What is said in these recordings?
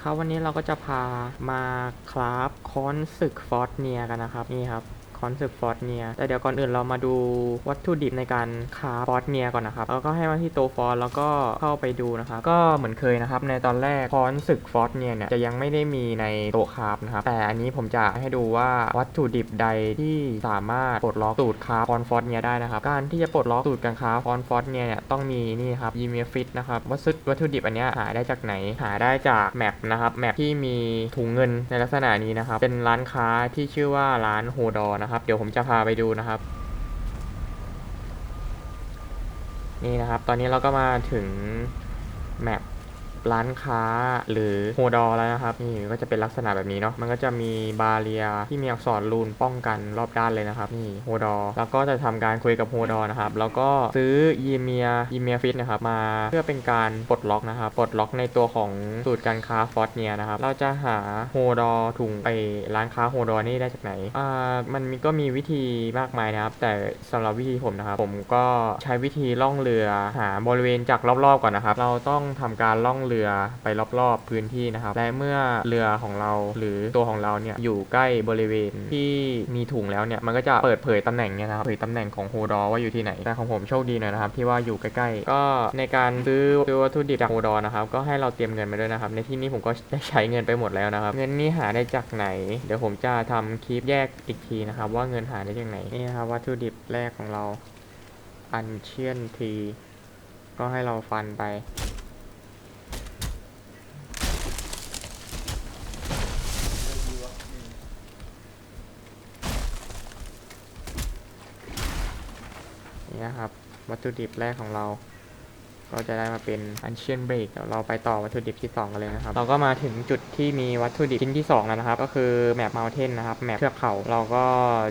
ครับวันนี้เราก็จะพามาคราฟค้อนศึกฟอสเนียกันนะครับนี่ครับ คอนศึกฟอร์เนียแต่เดี๋ยวก่อนอื่นเรามาดูวัตถุดิบในการคราฟฟอร์เนียก่อนนะครับแล้วก็ให้มาที่โตฟอร์แล้วก็เข้าไปดูนะครับก็เหมือนเคยนะครับในตอนแรกคอนศึกฟอร์เนียเนี่ยจะยังไม่ได้มีในโต๊ะคราฟนะครับแต่อันนี้ผมจะให้ดูว่าวัตถุดิบใดที่สามารถปลดล็อกสูตรคาฟอนฟอร์เนียได้นะครับการที่จะปลดล็อกสูตรการคราฟอนฟอร์เนียเนี่ยต้องมีนี่ครับยีเมฟิตนะครับวัตถุวัตถุดิบอันนี้หาได้จากไหนหาได้จากแมปนะครับแมปที่มีถุงเงินในลักษณะนี้นะครับเป็นร้านค้าที่ชื่อว่าร้านโฮดอนะครับ เดี๋ยวผมจะพาไปดูนะครับ นี่นะครับ ตอนนี้เราก็มาถึงแมป ร้านค้าหรือโฮดอแล้วนะครับนี่ก็จะเป็นลักษณะแบบนี้เนาะมันก็จะมีบาเรียที่มีอักษรรูนป้องกันรอบด้านเลยนะครับนี่โฮดอแล้วก็จะทำการคุยกับโฮดอนะครับแล้วก็ซื้อยีเมียยีเมียฟิตนะครับมาเพื่อเป็นการปลดล็อกนะครับปลดล็อกในตัวของสูตรการค้าฟอสเนียนะครับเราจะหาโฮดอถุงไปร้านค้าโฮดอนี่ได้จากไหนอ่ามันมก็มีวิธีมากมายนะครับ แต่สำหรับวิธีผมนะครับ ผมก็ใช้วิธีล่องเรือหาบริเวณจากรอบๆก่อนนะครับ เราต้องทำการล่องเรือไปรอบๆพื้นที่นะครับ และเมื่อเรือของเราหรือตัวของเราเนี่ยอยู่ใกล้บริเวณที่มีถุงแล้วเนี่ยมันก็จะเปิดเผยตำแหน่งเนี่ยนะครับเผยตำแหน่งของโฮดอว่าอยู่ที่ไหนแต่ของผมโชคดีหน่อยนะครับที่ว่าอยู่ใกล้ๆ ก็ในการซื้อซื้อวัตถุดิบจากโฮดอนะครับก็ให้เราเตรียมเงินมาด้วยนะครับในที่นี้ผมก็ได้ใช้เงินไปหมดแล้วนะครับ เงินนี้หาได้จากไหน เดี๋ยวผมจะทำคลิปแยกอีกทีนะครับว่าเงินหาได้จากไหนนี่นะครับวัตถุดิบแรกของเราอันเชียนที ก็ให้เราฟันไป นี่นะครับ วัตถุดิบแรกของเรา ก็จะได้มาเป็น Ancient Break เดี๋ยวเราไปต่อวัตถุดิบที่ 2 กันเลยนะครับ เราก็มาถึงจุดที่มีวัตถุดิบชิ้นที่ 2 แล้วนะครับ ก็คือแมป Mountain นะครับ แมปเทือกเขา เราก็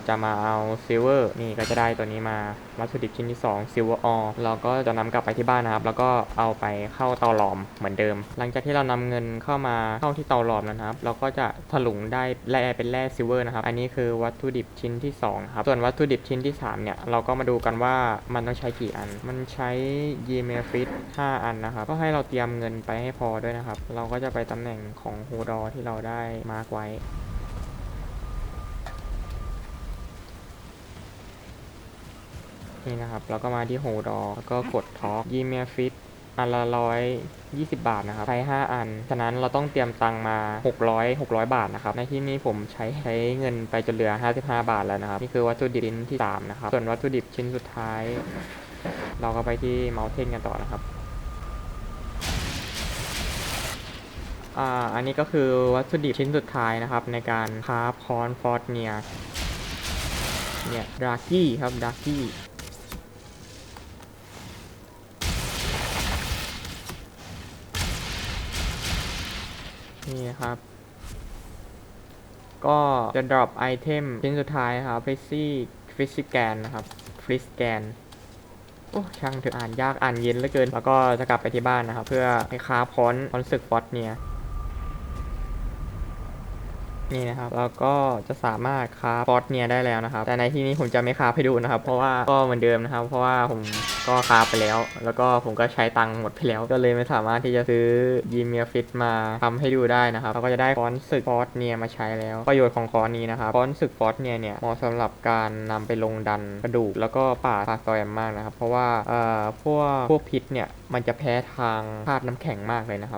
จะมาเอา Silver นี่ก็จะได้ตัวนี้มาวัตถุดิบชิ้นที่ 2 Silver Ore เราก็จะนำกลับไปที่บ้านนะครับ แล้วก็เอาไปเข้าเตาหลอมเหมือนเดิม หลังจากที่เรานำเงินเข้ามาเข้าที่เตาหลอมแล้วนะครับ เราก็จะถลุงได้แร่เป็นแร่ซิลเวอร์นะครับ อันนี้คือวัตถุดิบชิ้นที่2ครับ ส่วนวัตถุดิบชิ้นที่3เนี่ย เราก็มาดูกันว่ามันต้องใช้กี่อัน มันใช้ยีเมฟิต5 อันนะครับ ก็ให้เราเตรียมเงินไปให้พอด้วยนะครับ เราก็จะไปตำแหน่งของโฮดอที่เราได้มาร์กไว้ นี่นะครับ เราก็มาที่โฮดอแล้วก็กดท็อกยีเมียฟิตอันละร้อยยี่สิบบาทนะครับ ใช้ 5 อัน ฉะนั้นเราต้องเตรียมตังมา 600 600 บาทนะครับ ในที่นี้ผมใช้ใช้เงินไปจนเหลือ 55 บาทแล้วนะครับ นี่คือวัตถุดิบชิ้นที่ 3 นะครับ ส่วนวัตถุดิบชิ้นสุดท้าย เราก็ไปที่เมาเทนกันต่อนะครับ อ่า อันนี้ก็คือวัตถุดิบชิ้นสุดท้ายนะครับ ในการคราฟคอนฟอร์เนีย เนี่ยดรากี้ครับดรากี้นี่ครับ ก็จะ drop ไอเทมชิ้นสุดท้ายครับฟิซี่ฟิสิแกนนะครับฟิสแกน โอ้ช่างเถอะอ่านยากอ่านเย็นเหลือเกิน แล้วก็จะกลับไปที่บ้านนะครับเพื่อไปค้าพรอนคอนศึกฟอสเนี่ย นี่นะครับเราก็จะสามารถคราฟฟอสเนียได้แล้วนะครับ แต่ในที่นี้ผมจะไม่คราฟให้ดูนะครับ เพราะว่าก็เหมือนเดิมนะครับ เพราะว่าผมก็คราฟไปแล้ว แล้วก็ผมก็ใช้ตังค์หมดไปแล้ว ก็เลยไม่สามารถที่จะซื้อยีเมียฟิตมาทำให้ดูได้นะครับเราก็จะได้ฟอนต์ศึกฟอสเนียมาใช้แล้ว ประโยชน์ของคอนนี้นะครับฟอนต์ศึกฟอสเนียเนี่ยเหมาะสำหรับการนำไปลงดันกระดูกแล้วก็ป่าปาซอยมากนะครับ เพราะว่าเอ่อพวกพวกพิษเนี่ยมันจะแพ้ทางธาตุน้ำแข็งมากเลยนะครับ